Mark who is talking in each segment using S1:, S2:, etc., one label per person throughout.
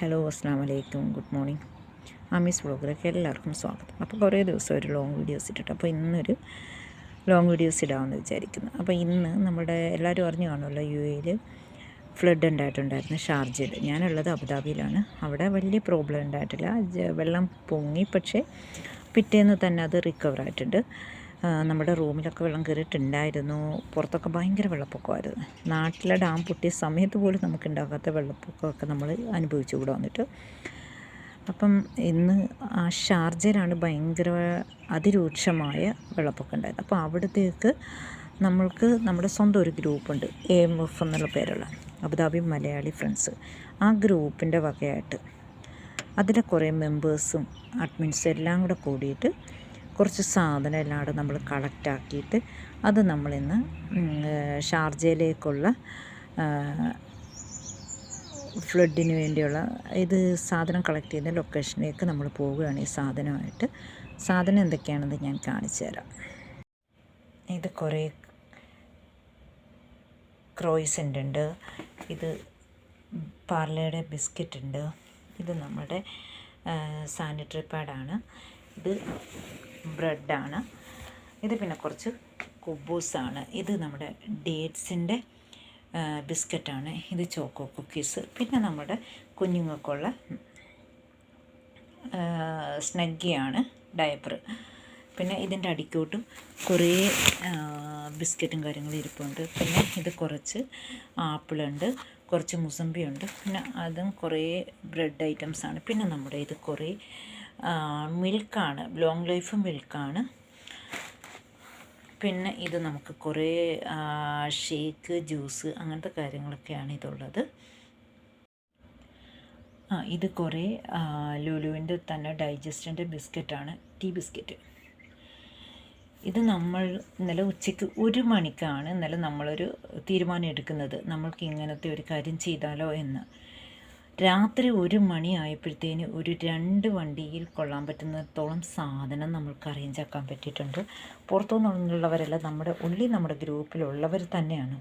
S1: Hello അസ്സാം വലൈക്കും good morning. Ami's വ്ളോഗിലേക്ക് എല്ലാവർക്കും സ്വാഗതം. അപ്പോൾ കുറേ ദിവസം ഒരു ലോങ് വീഡിയോസ് ഇട്ടിട്ട് അപ്പോൾ ഇന്നൊരു ലോങ് വീഡിയോസ് ഇടാമെന്ന് വിചാരിക്കുന്നു. അപ്പോൾ ഇന്ന് നമ്മുടെ എല്ലാവരും അറിഞ്ഞു കാണുമല്ലോ യു എയിൽ ഫ്ലഡ് ഉണ്ടായിട്ടുണ്ടായിരുന്നു ഷാർജയിൽ. ഞാനുള്ളത് അബുദാബിയിലാണ്. അവിടെ വലിയ പ്രോബ്ലം ഉണ്ടായിട്ടില്ല. വെള്ളം പൊങ്ങി പക്ഷേ പിറ്റേന്ന് തന്നെ അത് റിക്കവർ ആയിട്ടുണ്ട്. നമ്മുടെ റൂമിലൊക്കെ വെള്ളം കയറിയിട്ടുണ്ടായിരുന്നു പുറത്തൊക്കെ ഭയങ്കര വെള്ളപ്പൊക്കമായിരുന്നു. നാട്ടിലെ ഡാം പൊട്ടിയ സമയത്ത് പോലും നമുക്ക് ഉണ്ടാകാത്ത വെള്ളപ്പൊക്കമൊക്കെ നമ്മൾ അനുഭവിച്ചു കൂടെ വന്നിട്ട്. അപ്പം ഇന്ന് ആ ഷാർജയിലാണ് ഭയങ്കര അതിരൂക്ഷമായ വെള്ളപ്പൊക്കം ഉണ്ടായത്. അപ്പോൾ അവിടത്തേക്ക് നമ്മൾക്ക് നമ്മുടെ സ്വന്തം ഒരു ഗ്രൂപ്പുണ്ട് എ എം എഫ് എന്നുള്ള പേരുള്ള അബുദാബി മലയാളി ഫ്രണ്ട്സ്. ആ ഗ്രൂപ്പിന്റെ വകയായിട്ട് അതിലെ കുറേ മെമ്പേഴ്സും അഡ്മിൻസും എല്ലാം കൂടെ കൂടിയിട്ട് കുറച്ച് സാധനം എല്ലാം കൂടെ നമ്മൾ കളക്റ്റ് ആക്കിയിട്ട് അത് നമ്മളിന്ന് ഷാർജയിലേക്കുള്ള ഫ്ലഡിന് വേണ്ടിയുള്ള ഇത് സാധനം കളക്ട് ചെയ്യുന്ന ലൊക്കേഷനിലേക്ക് നമ്മൾ പോവുകയാണ് ഈ സാധനമായിട്ട്. സാധനം എന്തൊക്കെയാണെന്ന് ഞാൻ കാണിച്ചു തരാം. ഇത് കുറേ ക്രോയിസന്റ് ഉണ്ട്. ഇത് പാർലയുടെ ബിസ്ക്കറ്റ് ഉണ്ട് ഇത് നമ്മുടെ സാനിറ്ററി പാഡാണ്. ഇത് ബ്രെഡാണ്. ഇത് പിന്നെ കുറച്ച് കുബൂസാണ്. ഇത് നമ്മുടെ ഡേറ്റ്സിന്റെ ബിസ്ക്കറ്റാണ്. ഇത് ചോക്കോ കുക്കീസ്. പിന്നെ നമ്മുടെ കുഞ്ഞുങ്ങൾക്കുള്ള സ്നഗ്ഗിയാണ് ഡയപ്പർ. പിന്നെ ഇതിന്റെ അടിക്കോട്ടും കുറേ ബിസ്ക്കറ്റും കാര്യങ്ങളും ഇരിപ്പുണ്ട്. പിന്നെ ഇത് കുറച്ച് ആപ്പിളുണ്ട് കുറച്ച് മുസമ്പിയുണ്ട്. പിന്നെ അതും കുറേ ബ്രെഡ് ഐറ്റംസാണ്. പിന്നെ നമ്മുടെ ഇത് കുറേ മിൽക്കാണ്. Long life മിൽക്കാണ്. പിന്നെ ഇത് നമുക്ക് കുറേ ഷേക്ക് ജ്യൂസ് അങ്ങനത്തെ കാര്യങ്ങളൊക്കെയാണ് ഇതുള്ളത്. ആ ഇത് കുറേ ലുലുവിന്റെ തന്നെ ഡൈജസ്റ്റിന്റെ ബിസ്ക്കറ്റാണ്. Tea biscuit. ഇത് നമ്മൾ ഇന്നലെ ഉച്ചയ്ക്ക് ഒരു മണിക്കാണ് ഇന്നലെ നമ്മളൊരു തീരുമാനം എടുക്കുന്നത്. നമ്മൾക്ക് ഇങ്ങനത്തെ ഒരു കാര്യം ചെയ്താലോ എന്ന്. രാത്രി ഒരു മണി ആയപ്പോഴത്തേന് ഒരു രണ്ട് വണ്ടിയിൽ കൊള്ളാൻ പറ്റുന്നിടത്തോളം സാധനം നമ്മൾക്ക് അറേഞ്ച് ആക്കാൻ പറ്റിയിട്ടുണ്ട്. പുറത്തുനിന്നുള്ളവരല്ല നമ്മുടെ ഉള്ളിൽ നമ്മുടെ ഗ്രൂപ്പിലുള്ളവർ തന്നെയാണ്.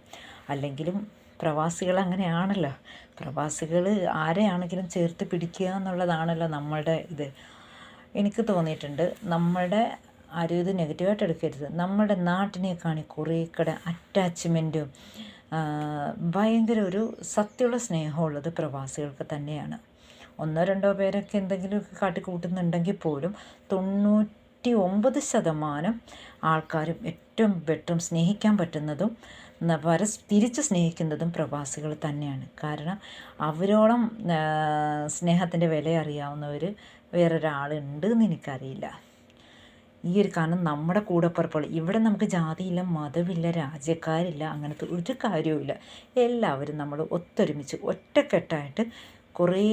S1: അല്ലെങ്കിലും പ്രവാസികൾ അങ്ങനെയാണല്ലോ. പ്രവാസികൾ ആരെയാണെങ്കിലും ചേർത്ത് പിടിക്കുക എന്നുള്ളതാണല്ലോ നമ്മളുടെ ഇത്. എനിക്ക് തോന്നിയിട്ടുണ്ട് നമ്മുടെ ആരും ഇത് നെഗറ്റീവായിട്ട് എടുക്കരുത്. നമ്മുടെ കാണി കുറേ കൂടെ അറ്റാച്ച്മെന്റും ഭയങ്കര ഒരു സത്യമുള്ള സ്നേഹമുള്ളത് പ്രവാസികൾക്ക് തന്നെയാണ്. ഒന്നോ രണ്ടോ പേരൊക്കെ എന്തെങ്കിലുമൊക്കെ കാട്ടിക്കൂട്ടുന്നുണ്ടെങ്കിൽ പോലും തൊണ്ണൂറ്റി ഒമ്പത് ശതമാനം ആൾക്കാരും ഏറ്റവും ബെറ്ററും സ്നേഹിക്കാൻ പറ്റുന്നതും പരസ് തിരിച്ച് സ്നേഹിക്കുന്നതും പ്രവാസികൾ തന്നെയാണ്. കാരണം അവരോളം സ്നേഹത്തിന്റെ വില അറിയാവുന്നവർ വേറൊരാളുണ്ട് എന്ന് എനിക്കറിയില്ല. ഈ ഒരു കാരണം നമ്മുടെ കൂടപ്പുറപ്പുകൾ ഇവിടെ നമുക്ക് ജാതിയില്ല മതമില്ല രാജ്യക്കാരില്ല അങ്ങനത്തെ ഒരു കാര്യവുമില്ല. എല്ലാവരും നമ്മൾ ഒത്തൊരുമിച്ച് ഒറ്റക്കെട്ടായിട്ട് കുറേ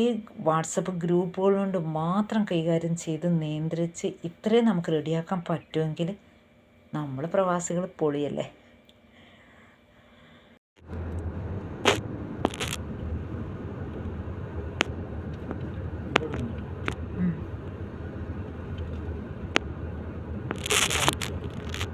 S1: വാട്സപ്പ് ഗ്രൂപ്പുകൾ കൊണ്ട് മാത്രം കൈകാര്യം ചെയ്ത് നിയന്ത്രിച്ച് ഇത്രയും നമുക്ക് റെഡിയാക്കാൻ പറ്റുമെങ്കിൽ നമ്മൾ പ്രവാസികൾ പൊളിയല്ലേ? 何?